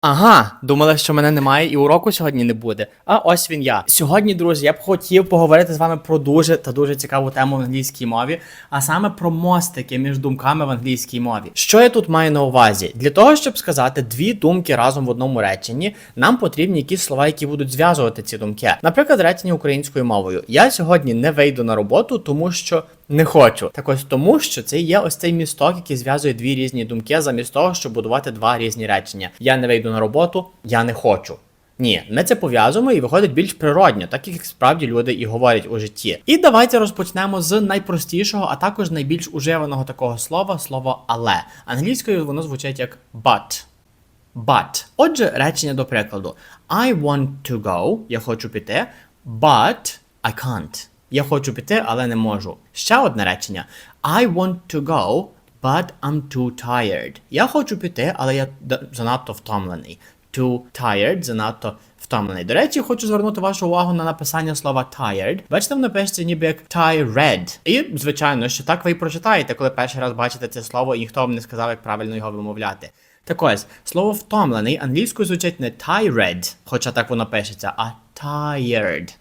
Ага, думали, що мене немає і уроку сьогодні не буде. А ось він я. Сьогодні, друзі, я б хотів поговорити з вами про дуже та дуже цікаву тему в англійській мові, а саме про мостики між думками в англійській мові. Що я тут маю на увазі? Для того, щоб сказати дві думки разом в одному реченні, нам потрібні якісь слова, які будуть зв'язувати ці думки. Наприклад, речення українською мовою. Я сьогодні не вийду на роботу, тому що. Не хочу. Так ось тому, що це є ось цей місток, який зв'язує дві різні думки, замість того, щоб будувати два різні речення. Я не вийду на роботу, я не хочу. Ні, ми це пов'язуємо і виходить більш природньо, так як справді люди і говорять у житті. І давайте розпочнемо з найпростішого, а також найбільш уживаного такого слова слово але. Англійською воно звучить як but. But. Отже, речення до прикладу. I want to go. Я хочу піти, but I can't. Я хочу піти, але не можу. Ще одне речення. I want to go, but I'm too tired. Я хочу піти, але я занадто втомлений. Too tired, занадто втомлений. До речі, хочу звернути вашу увагу на написання слова tired. Бачите, воно пишеться ніби як tired. І, звичайно, що так ви і прочитаєте, коли перший раз бачите це слово, і ніхто вам не сказав, як правильно його вимовляти. Так ось, слово втомлений англійською звучить не tired, хоча так воно пишеться, а tired.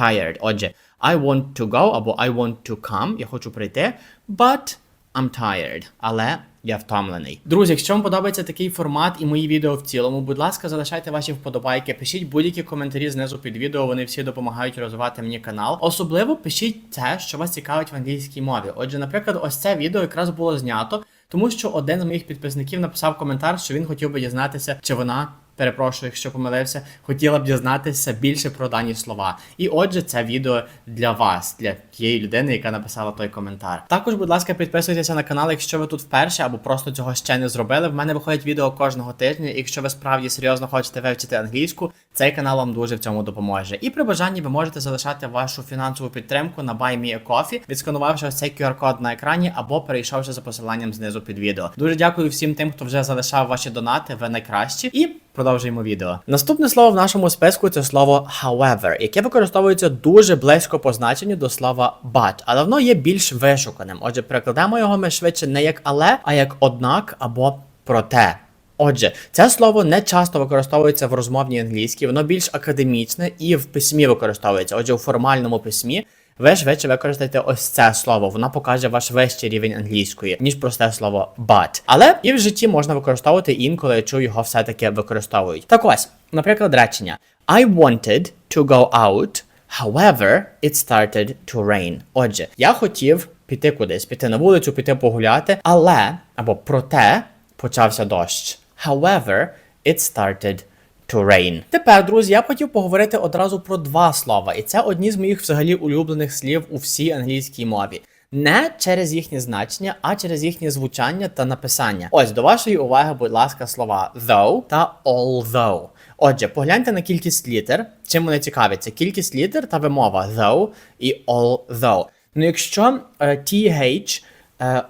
Tired. Отже, I want to go або I want to come. Я хочу прийти, but I'm tired. Але я втомлений. Друзі, якщо вам подобається такий формат і мої відео в цілому, будь ласка, залишайте ваші вподобайки, пишіть будь-які коментарі знизу під відео. Вони всі допомагають розвивати мені канал. Особливо пишіть те, що вас цікавить в англійській мові. Отже, наприклад, ось це відео якраз було знято, тому що один з моїх підписників написав коментар, що він хотів би дізнатися, чи вона. Перепрошую, якщо помилився, хотіла б дізнатися більше про дані слова. І отже, це відео для вас, для тієї людини, яка написала той коментар. Також, будь ласка, підписуйтеся на канал, якщо ви тут вперше або просто цього ще не зробили. В мене виходять відео кожного тижня. І якщо ви справді серйозно хочете вивчити англійську, цей канал вам дуже в цьому допоможе. І при бажанні ви можете залишати вашу фінансову підтримку на Buy Me a Coffee, відсканувавши ось цей QR-код на екрані або перейшовши за посиланням знизу під відео. Дуже дякую всім тим, хто вже залишав ваші донати. Ви найкращі. І Продовжуємо відео. Наступне слово в нашому списку це слово however, яке використовується дуже близько по значенню до слова but, але воно є більш вишуканим. Отже, перекладаємо його ми швидше не як але, а як однак або проте. Отже, це слово не часто використовується в розмовній англійській, воно більш академічне і в письмі використовується. Отже, у формальному письмі ви швидше використаєте ось це слово. Воно покаже ваш вищий рівень англійської, ніж просте слово but. Але і в житті можна використовувати інколи, я чую, його все-таки використовують. Так ось, наприклад, речення I wanted to go out, however, it started to rain. Отже, я хотів піти кудись, піти на вулицю, піти погуляти, але або проте почався дощ. However, it started to rain. Тепер, друзі, я хотів поговорити одразу про два слова, і це одні з моїх взагалі улюблених слів у всій англійській мові. Не через їхнє значення, а через їхнє звучання та написання. Ось до вашої уваги, будь ласка, слова though та although. Отже, погляньте на кількість літер. Чим вони цікавляться? Кількість літер та вимова though і although. Ну, якщо е, TH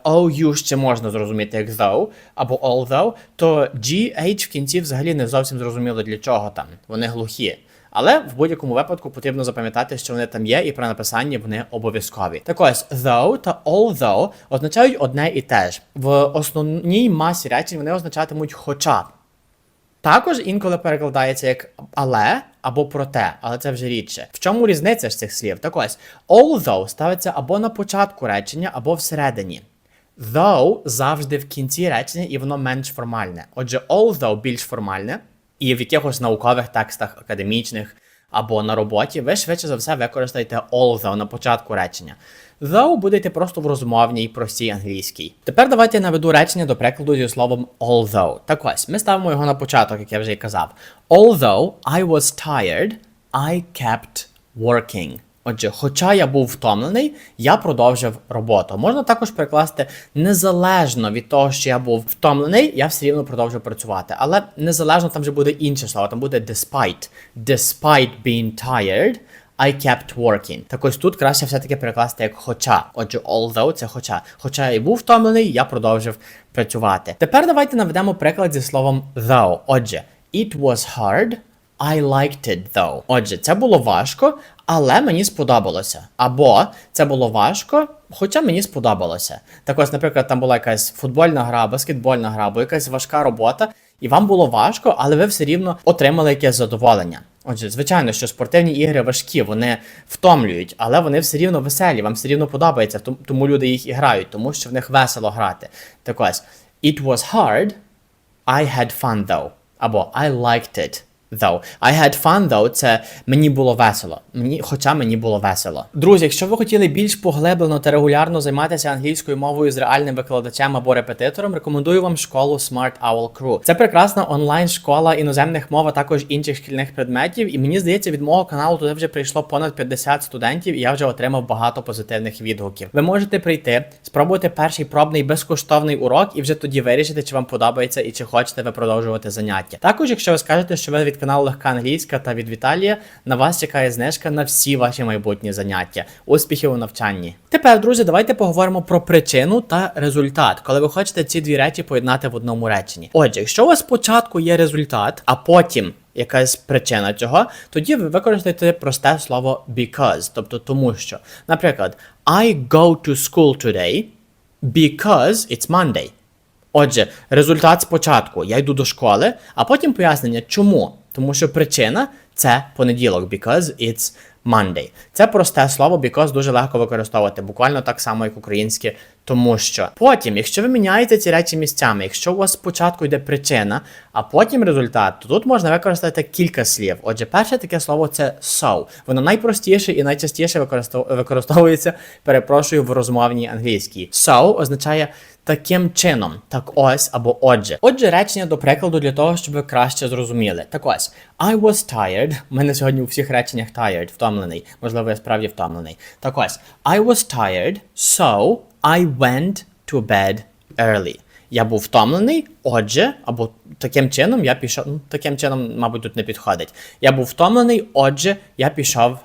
OU ще можна зрозуміти як though або although, то GH в кінці взагалі не зовсім зрозуміло для чого там. Вони глухі. Але в будь-якому випадку потрібно запам'ятати, що вони там є, і при написанні вони обов'язкові. Так ось though та although означають одне і те ж. В основній масі речень вони означатимуть хоча. Також інколи перекладається як але або проте, але це вже рідше. В чому різниця ж цих слів? Так ось, although ставиться або на початку речення, або всередині. Though завжди в кінці речення, і воно менш формальне. Отже, although більш формальне, і в якихось наукових текстах академічних або на роботі, ви швидше за все використаєте although на початку речення. Though будете просто в розмовній простій англійській. Тепер давайте я наведу речення до прикладу зі словом although. Так ось, ми ставимо його на початок, як я вже і казав. Although I was tired, I kept working. Отже, хоча я був втомлений, я продовжив роботу. Можна також прикласти незалежно від того, що я був втомлений, я все рівно продовжив працювати. Але незалежно там вже буде інше слово, там буде despite. Despite being tired, I kept working. Так ось тут краще все-таки перекласти як хоча. Отже, although це хоча. Хоча я і був втомлений, я продовжив працювати. Тепер давайте наведемо приклад зі словом though. Отже, it was hard. I liked it though. Отже, це було важко, але мені сподобалося. Або це було важко, хоча мені сподобалося. Так ось, наприклад, там була якась футбольна гра, баскетбольна гра, або якась важка робота. І вам було важко, але ви все рівно отримали якесь задоволення. Отже, звичайно, що спортивні ігри важкі, вони втомлюють, але вони все рівно веселі, вам все рівно подобається, тому люди їх і грають, тому що в них весело грати. Так ось, it was hard, I had fun though. Або I liked it though. I had fun though це мені було весело. Мені, хоча мені було весело. Друзі, якщо ви хотіли більш поглиблено та регулярно займатися англійською мовою з реальним викладачем або репетитором, рекомендую вам школу Smart Owl Crew. Це прекрасна онлайн школа іноземних мов, а також інших шкільних предметів. І мені здається, від мого каналу туди вже прийшло понад 50 студентів, і я вже отримав багато позитивних відгуків. Ви можете прийти, спробувати перший пробний безкоштовний урок, і вже тоді вирішити, чи вам подобається і чи хочете ви продовжувати заняття. Також, якщо ви скажете, що ви від каналу Легка Англійська та від Віталія, на вас чекає знижка на всі ваші майбутні заняття. Успіхів у навчанні. Тепер, друзі, давайте поговоримо про причину та результат, коли ви хочете ці дві речі поєднати в одному реченні. Отже, якщо у вас спочатку є результат, а потім якась причина цього, тоді ви використаєте просте слово because, тобто тому що. Наприклад, I go to school today because it's Monday. Отже, результат спочатку я йду до школи, а потім пояснення, чому. Тому що причина це понеділок, because it's Monday. Це просте слово, because дуже легко використовувати, буквально так само, як українське, тому що. Потім, якщо ви міняєте ці речі місцями, якщо у вас спочатку йде причина, а потім результат, то тут можна використати кілька слів. Отже, перше таке слово це so. Воно найпростіше і найчастіше використов- використовується, перепрошую, в розмовній англійській. So означає таким чином, так ось або отже. Отже, речення до прикладу для того, щоб ви краще зрозуміли. Так ось, I was tired. У мене сьогодні у всіх реченнях tired, втомлений. Можливо, я справді втомлений. Так ось, I was tired, so I went to bed early. Я був втомлений, отже, або таким чином я пішов. Ну, таким чином, мабуть, тут не підходить. Я був втомлений, отже, я пішов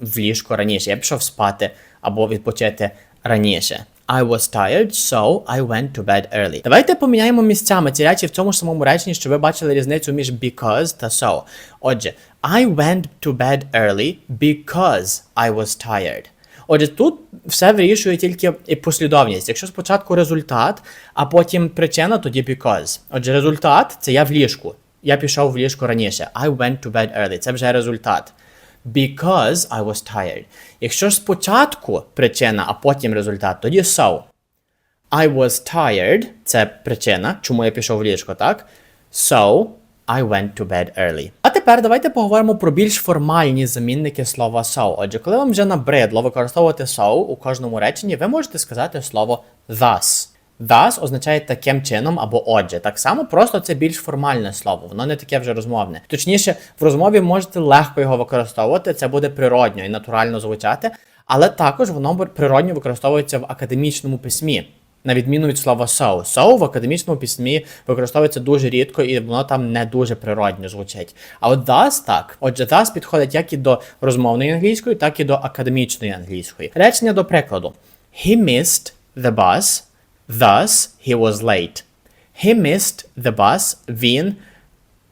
в ліжко раніше. Я пішов спати або відпочити раніше. I was tired, so I went to bed early. Давайте поміняємо місцями ці речі в цьому ж самому реченні, щоб ви бачили різницю між because та so. Отже, I went to bed early because I was tired. Отже, тут все вирішує тільки і послідовність. Якщо спочатку результат, а потім причина, тоді because. Отже, результат це я в ліжку. Я пішов в ліжко раніше. I went to bed early. Це вже результат. Because I was tired. Якщо ж спочатку причина, а потім результат, тоді so. I was tired це причина, чому я пішов в ліжко, так? So, I went to bed early. А тепер давайте поговоримо про більш формальні замінники слова so. Отже, коли вам вже набридло використовувати so у кожному реченні, ви можете сказати слово thus. Thus означає таким чином або отже. Так само просто це більш формальне слово, воно не таке вже розмовне. Точніше, в розмові можете легко його використовувати, це буде природньо і натурально звучати, але також воно природньо використовується в академічному письмі. На відміну від слова so. So в академічному письмі використовується дуже рідко, і воно там не дуже природньо звучить. А от thus так. Отже, thus підходить як і до розмовної англійської, так і до академічної англійської. Речення до прикладу: He missed the bus, thus he was late. He missed the bus. Він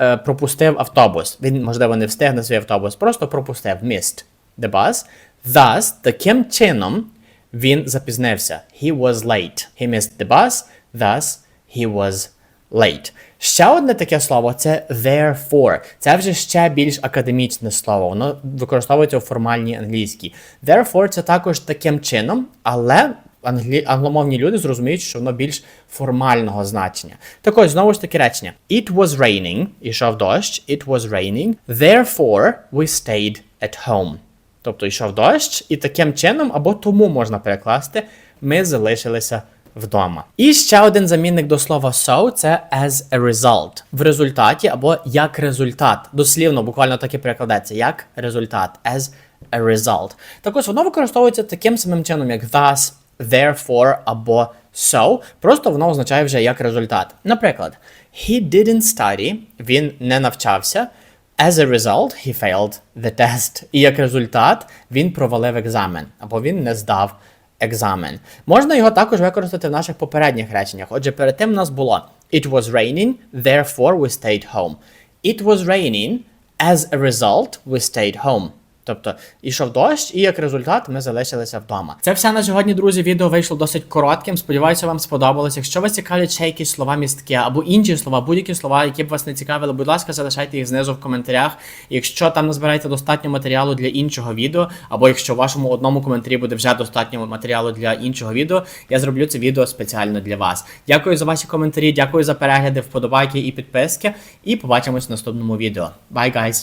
е, пропустив автобус. Він, можливо, не встиг на свій автобус, просто пропустив. Missed the bus. Thus, таким чином, він запізнився. He was late. He missed the bus, thus he was late. Ще одне таке слово це therefore. Це вже ще більш академічне слово. Воно використовується у формальній англійській. Therefore це також таким чином, але англі... англомовні люди зрозуміють, що воно більш формального значення. Так ось, знову ж таки речення. It was raining, ішов дощ, it was raining, therefore we stayed at home. Тобто йшов дощ, і таким чином, або тому можна перекласти, ми залишилися вдома. І ще один замінник до слова so це as a result. В результаті або як результат. Дослівно, буквально так і перекладається, як результат, as a result. Також воно використовується таким самим чином, як thus, therefore або so. Просто воно означає вже як результат. Наприклад, he didn't study, він не навчався. As a result, he failed the test. І як результат він провалив екзамен, або він не здав екзамен. Можна його також використати в наших попередніх реченнях. Отже, перед тим у нас було It was raining, therefore we stayed home. It was raining, as a result we stayed home. Тобто ішов дощ, і як результат ми залишилися вдома. Це все на сьогодні, друзі. Відео вийшло досить коротким. Сподіваюся, вам сподобалось. Якщо вас цікавлять ще якісь слова містки або інші слова, будь-які слова, які б вас не цікавили, будь ласка, залишайте їх знизу в коментарях. Якщо там назбираєте достатньо матеріалу для іншого відео, або якщо в вашому одному коментарі буде вже достатньо матеріалу для іншого відео, я зроблю це відео спеціально для вас. Дякую за ваші коментарі, дякую за перегляди, вподобайки і підписки. І побачимось в наступному відео. Bye, guys!